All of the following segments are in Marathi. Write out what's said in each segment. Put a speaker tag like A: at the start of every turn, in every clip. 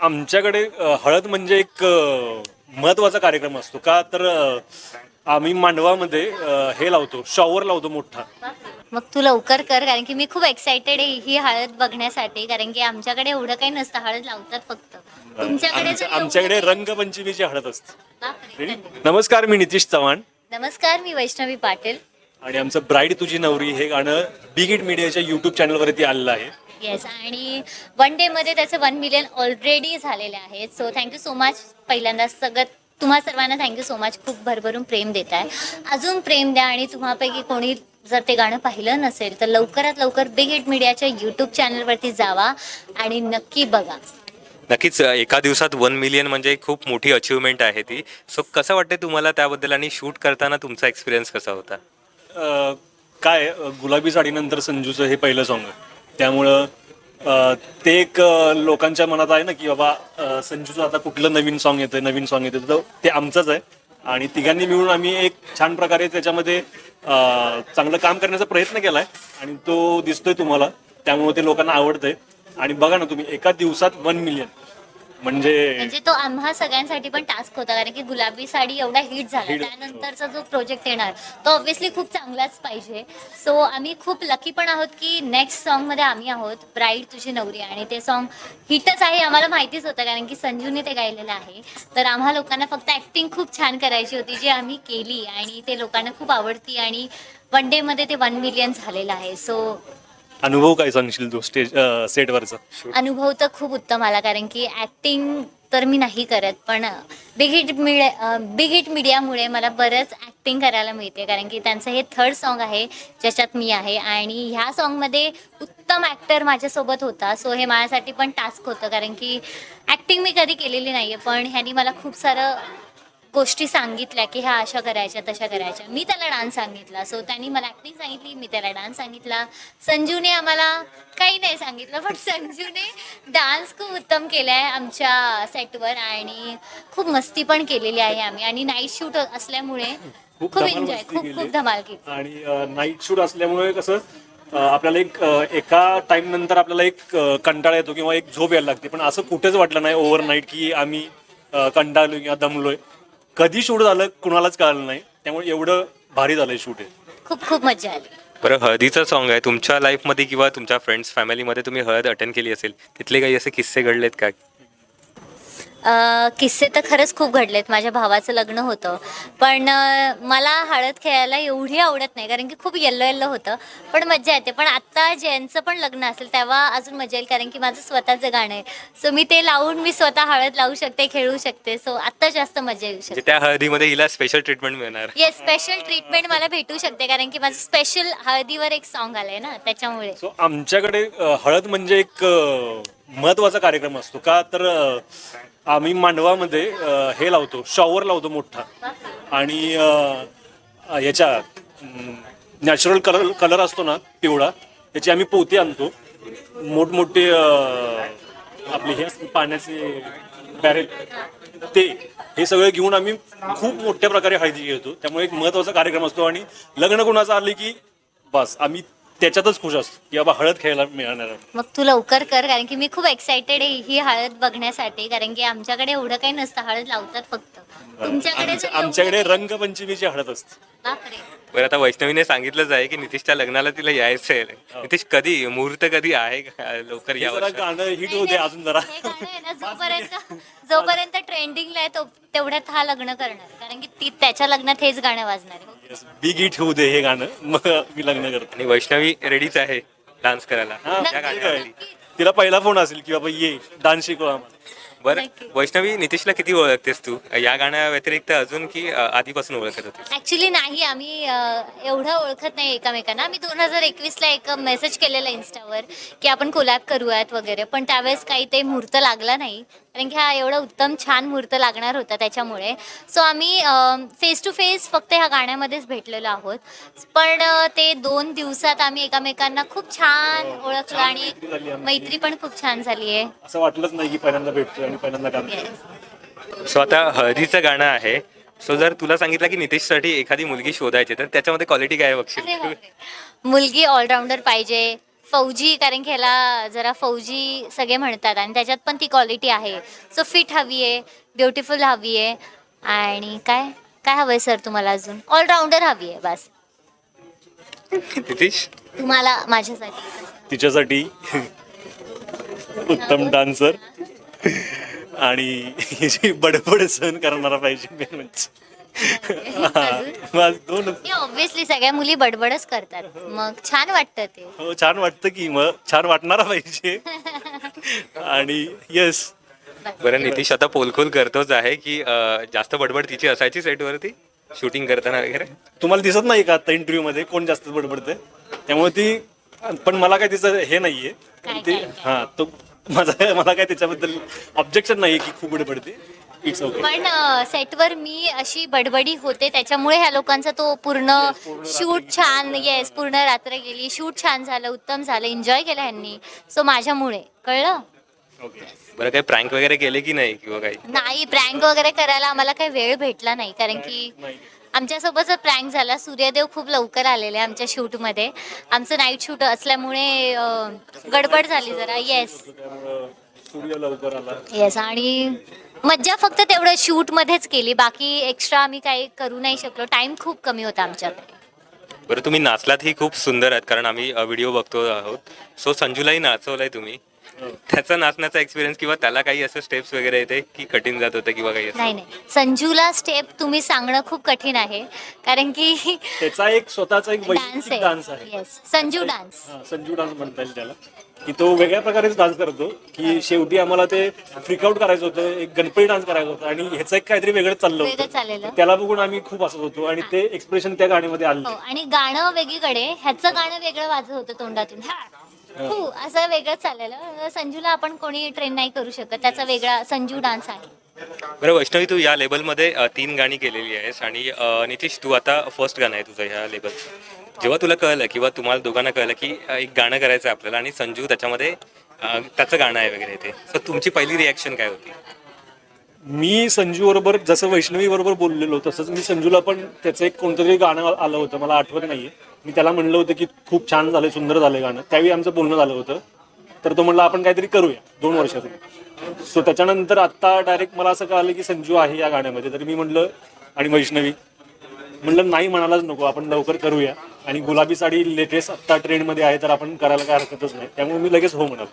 A: आमच्याकडे अ, हळद म्हणजे एक महत्त्वाचा कार्यक्रम असतो. का तर अ, आम्ही मांडवामध्ये अ, हे लावतो शॉवर लावतो मोठा.
B: मग तू लवकर कर कारण की मी खूप एक्साइटेड आहे ही हळद बघण्यासाठी कारण की आमच्याकडे एवढं काही नसतं हळद लावतात फक्त. तुमच्याकडे
A: आमच्या-
B: जर एवढं
A: आमच्याकडे रंगपंचमीची हळद असते.
B: बापरे.
A: नमस्कार मी नितीश चव्हाण.
B: नमस्कार मी वैष्णवी पाटील.
A: आणि आमचं ब्राईड तुझी नवरी हे गाणं बिग इट मीडियाच्या युट्यूब चॅनलवरती आलेलं आहे.
B: येस आणि वन डे मध्ये त्याचे वन मिलियन ऑलरेडी झालेले आहेत. सो थँक्यू सो मच पहिल्यांदा सगळं तुम्हा सर्वांना थँक्यू सो मच खूप भरभरून प्रेम देत आहे अजून प्रेम द्या आणि तुम्हापैकी कोणी जर ते गाणं पाहिलं नसेल तर लवकरात लवकर बिग हिट मीडियाच्या यूट्यूब चॅनलवरती जावा आणि नक्की बघा.
C: नक्कीच एका दिवसात वन मिलियन म्हणजे खूप मोठी अचिव्हमेंट आहे ती. सो कसं वाटतं तुम्हाला त्याबद्दल आणि शूट करताना तुमचा एक्सपिरियन्स कसा होता?
A: अ, काय अ, गुलाबी साडीनंतर संजूचं हे पहिलं सॉन्ग आहे. त्यामुळं अ, ते एक अ, लोकांच्या मनात आहे ना की बाबा अ, संजूचं आता कुठलं नवीन सॉन्ग येतं नवीन सॉन्ग येतं तर ते आमचंच आहे. आणि तिघांनी मिळून आम्ही एक छान प्रकारे त्याच्यामध्ये अ, चांगलं काम करण्याचा प्रयत्न केलाय. आणि तो दिसतोय तुम्हाला त्यामुळे ते लोकांना आवडतंय. आणि बघा ना तुम्ही एका दिवसात वन मिलियन म्हणजे
B: म्हणजे तो आम्हा सगळ्यांसाठी पण टास्क होता कारण की गुलाबी साडी एवढा हिट झाला.
A: Hit.
B: त्यानंतरचा जो प्रोजेक्ट येणार तो ऑब्व्हियसली खूप चांगलाच पाहिजे. सो आम्ही खूप लकी पण आहोत की नेक्स्ट सॉन्गमध्ये आम्ही आहोत ब्राईड तुझी नवरी. आणि ते सॉन्ग हिटच आहे आम्हाला माहितीच होतं कारण की संजूने ते गायलेलं आहे. तर आम्हा लोकांना फक्त ऍक्टिंग खूप छान करायची होती जी आम्ही केली. आणि ते लोकांना खूप आवडती. आणि वन डे मध्ये ते वन मिलियन झालेलं आहे. सो
A: अनुभव काय सांगशील तू स्टेज सेटवरचा
B: अनुभव तर खूप उत्तम आला कारण की ॲक्टिंग तर मी नाही करत पण big hit media big hit मीडियामुळे मला बरंच ॲक्टिंग करायला मिळते कारण की त्यांचं हे थर्ड सॉन्ग आहे ज्याच्यात मी आहे आणि ह्या सॉन्गमध्ये उत्तम ॲक्टर माझ्यासोबत होता सो हे माझ्यासाठी पण टास्क होतं कारण की ॲक्टिंग मी कधी केलेली नाही आहे पण ह्यानी मला खूप सारं गोष्टी सांगितल्या की ह्या अशा करायच्या तशा करायच्या. मी त्याला डान्स सांगितला. सो त्यांनी मला ॲक्टिंग सांगितली मी त्याला डान्स सांगितला. संजूने आम्हाला काही नाही सांगितलं पण संजूने डान्स खूप उत्तम केला आहे आमच्या सेटवर आणि खूप मस्ती पण केलेली आहे आम्ही. आणि नाईट शूट असल्यामुळे खूप
A: धमाल
B: एन्जॉय
A: मस्ती
B: खूप
A: केली.
B: खूप धमाल केली.
A: आणि नाईट शूट असल्यामुळे कसं अ, आपल्याला एक अ, एका टाइम नंतर आपल्याला एक अ, कंटाळा येतो किंवा एक झोप यायला लागते. पण असं कुठेच वाटलं नाही ओव्हर नाईट की आम्ही अ, कंटाळलोय किंवा दमलोय. कधी शूट झालं कुणालाच कळलं नाही. त्यामुळे एवढं भारी झालंय शूट हे.
B: खूप खूप मजा आली.
C: बरं हळदीचं सॉन्ग आहे. तुमच्या लाईफमध्ये किंवा तुमच्या फ्रेंड्स फॅमिलीमध्ये तुम्ही हळद अटेंड केली असेल तिथले काही असे किस्से घडलेत का?
B: किस्से तर खरंच खूप घडलेत माझ्या भावाचं लग्न होतं. पण मला हळद खेळायला एवढी आवडत नाही कारण की खूप येल्लो येल्लो होतं पण मजा येते. पण आत्ता ज्यांचं पण लग्न असेल तेव्हा अजून मजा येईल कारण की माझं स्वतःचं गाणं आहे. सो मी ते लावून मी स्वतः हळद लावू शकते खेळू शकते. सो आत्ता जास्त मजा येऊ शकते.
C: म्हणजे त्या हळदीमध्ये हिला स्पेशल ट्रीटमेंट मिळणार.
B: येस स्पेशल ट्रीटमेंट मला भेटू शकते कारण की माझं स्पेशल हळदीवर एक सॉन्ग आलंय ना त्याच्यामुळे.
A: सो आमच्याकडे अ, हळद म्हणजे एक महत्त्वाचा कार्यक्रम असतो का? तर अ, आम्ही मांडवामध्ये हे लावतो शॉवर लावतो मोठा. आणि याच्या नॅचरल कलर कलर असतो ना पिवळा त्याची आम्ही पोती आणतो. मोठमोठे आपले हे पाण्याचे बॅरेल ते हे सगळं घेऊन आम्ही खूप मोठ्या प्रकारे हळदी घेतो. त्यामुळे एक महत्त्वाचा कार्यक्रम असतो आणि लग्न कोणाचं आले की बस आम्ही त्याच्यातच खुश असतो की बाबा हळद खेळायला मिळणार आहे.
B: मग तू लवकर कर कारण की मी खूप एक्साइटेड आहे ही हळद बघण्यासाठी कारण की आमच्याकडे एवढं काही नसतं हळद लावतात फक्त. तुमच्याकडे जर
A: आमच्या-
B: एवढं
A: आमच्याकडे रंगपंचमीची हळद असते.
B: बापरे.
C: बरं आता वैष्णवीने सांगितलंच आहे की नितीशच्या लग्नाला तिला यायचं आहे. नितीश कधी? मुहूर्त कधी आहे का? लवकर
A: हे
C: या
A: जरा
C: वर्षात.
A: गाणं हिट होते अजून जरा.
B: हे गाणं आहे ना, जोपर्यंत जोपर्यंत ट्रेंडिंगला आहे तो तेवढ्यात हा लग्न करणार. कारण की ती त्याच्या लग्नात हेच गाणं वाजणार आहे.
A: बिग हिट होऊ दे हे गाणं मग मी लग्न करतो
C: आणि वैष्णवी रेडीच आहे डान्स करायला.
A: हा,
C: या गाण्यावरती.
A: तिला पहिला फोन असेल की बाबा ये डान्स शिकव आम्हाला.
C: बरं
B: नक्की.
C: वैष्णवी नितीशला किती ओळखतेस तू? या गाण्या व्यतिरिक्त अजून की अ, आधीपासून ओळखत होती?
B: ऍक्च्युली नाही आम्ही अ, एवढं ओळखत नाही एकामेकांना. आम्ही दोन हजार एकवीसला एक मेसेज केलेला इन्स्टावर की आपण कोलॅब करूयात वगैरे. पण त्यावेळेस काही ते मुहूर्त लागला नाही. कारण की हा एवढा उत्तम छान मुहूर्त लागणार होता त्याच्यामुळे. सो आम्ही फेस टू फेस फक्त ह्या गाण्यामध्येच भेटलेलो आहोत. पण ते दोन दिवसात आम्ही एकामेकांना खूप छान ओळखलं आणि
A: मैत्री
B: पण खूप छान झाली आहे
A: असं वाटलंच नाही की पहिल्यांदा भेटतोय आणि पहिल्यांदा काम.
C: सो आता हळदीचं गाणं आहे. सो जर तुला सांगितलं की नितीशसाठी एखादी मुलगी शोधायची तर त्याच्यामध्ये क्वालिटी काय बघशील.
B: मुलगी ऑलराऊंडर पाहिजे फौजी कारण की ह्याला जरा फौजी सगळे म्हणतात आणि त्याच्यात पण ती क्वालिटी आहे. सो फिट हवी आहे ब्युटिफुल हवी आहे. आणि काय काय हवं आहे सर तुम्हाला अजून? ऑलराऊंडर हवी आहे बस.
C: नितीश?
B: तुम्हाला माझ्यासाठी.
A: तिच्यासाठी उत्तम डान्सर आणि हिची बडबड सहन करणारा पाहिजे main म्हणजे हा, बस दोनच
B: हे ऑब्व्हियसली सगळ्या मुली बडबडच करतात. मग छान वाटतं ते.
A: हो छान वाटतं की मग छान वाटणारा पाहिजे. आणि येस
C: बरं नितीश आता पोलखोल करतोच आहे की अं, जास्त बडबड तिची असायची सेटवरती शूटिंग करताना वगैरे?
A: तुम्हाला दिसत नाही का आता इंटरव्ह्यू मध्ये कोण जास्त बडबडते त्यामुळे ती पण मला काय तिचं हे नाहीये. ते? हा तो माझा मला काय त्याच्याबद्दल ऑब्जेक्शन नाहीये की खूप बडबडते. इट्स ओके
B: पण सेटवर मी अशी बडबडी होते त्याच्यामुळे ह्या लोकांचा तो पूर्ण शूट छान येस पूर्ण रात्र गेली. शूट छान झालं उत्तम झालं एन्जॉय केलं ह्यांनी. सो माझ्यामुळे. कळलं?
C: बरं काही प्रँक वगैरे केले की नाही किंवा काही?
B: नाही प्रँक वगैरे करायला आम्हाला काही वेळ भेटला नाही कारण की आमच्यासोबत प्रँक झाला सूर्यदेव खूप लवकर आलेले आमच्या शूटमध्ये. आमचं नाईट शूट असल्यामुळे अं, गडबड झाली जरा येस
A: त्यामुळं सूर्य लवकर आला.
B: येस आणि मज्जा फक्त तेवढं शूटमध्येच केली. बाकी एक्स्ट्रा आम्ही काही करू नाही शकलो. टाइम खूप कमी होता आमच्याकडे.
C: बरं तुम्ही नाचलात ही खूप सुंदर आहेत कारण आम्ही व्हिडिओ बघतो आहोत. सो संजूलाही नाचवलंय तुम्ही. त्याचा नाचण्याचा एक्सपिरियन्स किंवा त्याला काही असं स्टेप्स वगैरे येते की कठीण जात होतं किंवा काही असं?
B: नाही नाही. संजूला स्टेप तुम्ही सांगणं खूप कठीण आहे. कारण की
A: त्याचा एक स्वतःचा एक
B: डान्स
A: वैयक्तिक डान्स आहे.
B: आहे. येस संजू डान्स
A: हा, संजू डान्स म्हणता येईल त्याला. की तो वेगळ्या प्रकारेच डान्स करतो. की शेवटी आम्हाला ते फ्रिकआउट करायचं होतं एक गणपती डान्स करायचा होता आणि ह्याचं एक काहीतरी वेगळंच चाललं
B: वेगळं
A: होतं.
B: चाललेलं.
A: त्याला बघून आम्ही खूप हसत होतो आणि ते एक्सप्रेशन त्या गाण्यामध्ये
B: हो
A: आलं
B: आणि गाणं वेगळीकडे. ह्याचं गाणं वेगळं वाजत होतं तोंडातून. हा. हो असं वेगळं चाललेलं. संजूला आपण कोणी ट्रेन नाही करू शकत. त्याचा वेगळा संजू डान्स आहे.
C: बरं वैष्णवी तू या लेबलमध्ये अ, तीन गाणी केलेली आहेस आणि अ, नितीश तू आता फर्स्ट गाणं आहे तुझं ह्या लेबल जेव्हा तुला कळलं किंवा तुम्हाला दोघांना कळलं की अ, एक गाणं करायचं आहे आपल्याला आणि संजू त्याच्यामध्ये अ, त्याचं गाणं आहे वगैरे ते. तुमची पहिली रिॲक्शन काय होती?
A: मी संजू बरोबर जसं वैष्णवी बरोबर बोललेलो तसंच मी संजूला पण त्याचं एक कोणतं तरी गाणं आलं होतं मला आठवत नाहीये. मी त्याला म्हणलं होतं की खूप छान झालं सुंदर झालंय गाणं. त्यावेळी आमचं बोलणं झालं होतं. तर तो म्हणला आपण काहीतरी करूया दोन वर्षातून. सो त्याच्यानंतर आता डायरेक्ट मला असं कळालं की संजू आहे या गाण्यामध्ये. तर मी म्हणलं आणि वैष्णवी. म्हणलं नाही म्हणालाच नको आपण लवकर करूया. आणि गुलाबी साडी लेटेस्ट आत्ता ट्रेंडमध्ये आहे तर आपण करायला काय हरकतच नाही. त्यामुळे मी लगेच हो म्हणालो.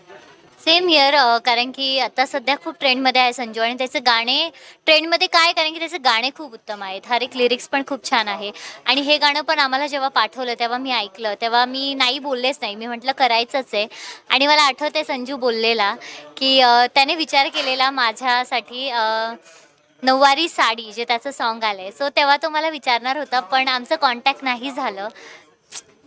B: सेम इयर कारण की आता सध्या खूप ट्रेंडमध्ये आहे संजू आणि त्याचे गाणे ट्रेंडमध्ये काय? कारण की त्याचे गाणे खूप उत्तम आहेत. हर एक लिरिक्स पण खूप छान आहे. आणि हे गाणं पण आम्हाला जेव्हा पाठवलं तेव्हा मी ऐकलं. तेव्हा मी नाही बोललेच नाही. मी म्हटलं करायचंच आहे. आणि मला आठवते संजू बोललेला की त्याने विचार केलेला माझ्यासाठी नऊवारी साडी जे त्याचं सॉन्ग आलंय. सो तेव्हा तो मला विचारणार होता पण आमचं कॉन्टॅक्ट नाही झालं.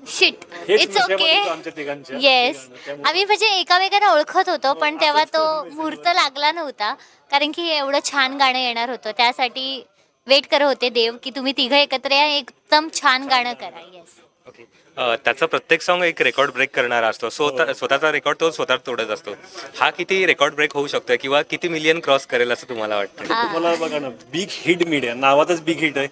B: शिट
A: हेच
B: इट्स ओके
A: होतं आमच्या तिघांच्या.
B: येस
A: त्यामुळे-
B: आम्ही म्हणजे एकामेकांना ओळखत होतो पण तेव्हा तो मुहूर्त लागला नव्हता. कारण की एवढं छान गाणं येणार होतं. त्यासाठी वेट करत होते देव की तुम्ही तिघं एकत्र या एकदम छान गाणं करा. येस
C: ओके त्याचा प्रत्येक सॉन्ग एक रेकॉर्ड ब्रेक करणारा असतो. स्वतः स्वतःचा रेकॉर्ड तो स्वतः तोडत असतो. हा किती रेकॉर्ड ब्रेक होऊ शकतोय किंवा किती मिलियन क्रॉस करेल असं तुम्हाला वाटतं?
A: तुम्हाला बघा ना बिग हिट मीडिया नावातच बिग हिट आहे.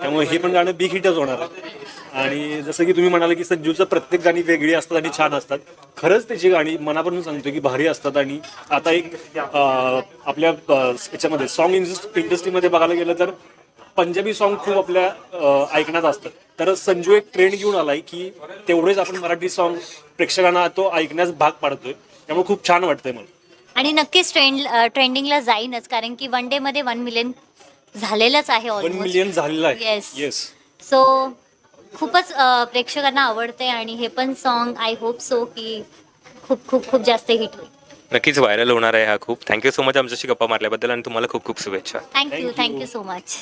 A: त्यामुळे हे पण गाणं बिग हिटच होणार आहे. आणि जसं की तुम्ही म्हणाले की संजूचं प्रत्येक गाणी वेगळी असतात आणि छान असतात. खरंच त्याची गाणी मनापासून सांगतो की भारी असतात आणि आता एक आपल्या याच्यामध्ये सॉन्ग इंडस्ट्रीमध्ये बघायला गेलं तर पंजाबी सॉन्ग खूप आपल्या ऐकण्यात असतात. तर संजू एक ट्रेंड घेऊन आलाय की तेवढेच आपण मराठी सॉन्ग प्रेक्षकांना तो ऐकण्यास भाग पाडतोय. त्यामुळे खूप छान वाटतंय मला.
B: आणि नक्कीच ट्रेंड ट्रेंडिंगला जाईनच कारण की वन डे मध्ये वन मिलियन झालेलंच आहे
A: वन मिलियन झालेलं आहे. येस
B: सो खूपच प्रेक्षकांना आवडते आणि हे पण सॉन्ग आय होप सो की खूप खूप खूप जास्त हिट होईल.
C: नक्कीच व्हायरल होणार आहे हा खूप. थँक्यू सो मच आमच्याशी गप्पा मारल्याबद्दल आणि तुम्हाला खूप खूप शुभेच्छा.
B: थँक्यू. Thank you so much